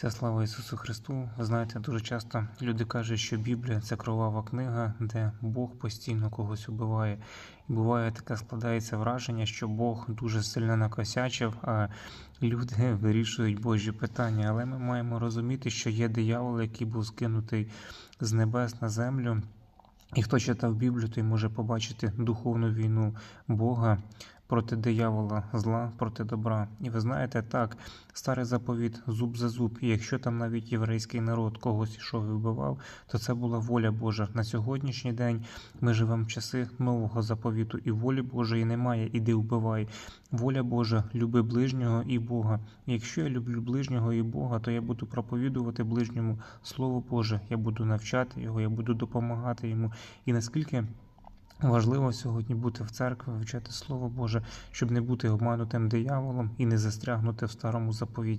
Вся слава Ісусу Христу. Ви знаєте, дуже часто люди кажуть, що Біблія це кровава книга, де Бог постійно когось убиває. І буває таке складається враження, що Бог дуже сильно накосячив, а люди вирішують Божі питання. Але ми маємо розуміти, що є диявол, який був скинутий з небес на землю. І хто читав Біблію, той може побачити духовну війну Бога проти диявола, зла проти добра. І ви знаєте, так, старий заповіт зуб за зуб. І якщо там навіть єврейський народ когось ішов і вбивав, то це була воля Божа. На сьогоднішній день ми живемо в часи нового заповіту, і волі Божої немає. Іди вбивай. Воля Божа, люби ближнього і Бога. І якщо я люблю ближнього і Бога, то я буду проповідувати ближньому Слово Боже, я буду навчати його, я буду допомагати йому. І наскільки важливо сьогодні бути в церкві, вивчати Слово Боже, щоб не бути обманутим дияволом і не застрягнути в старому заповіті.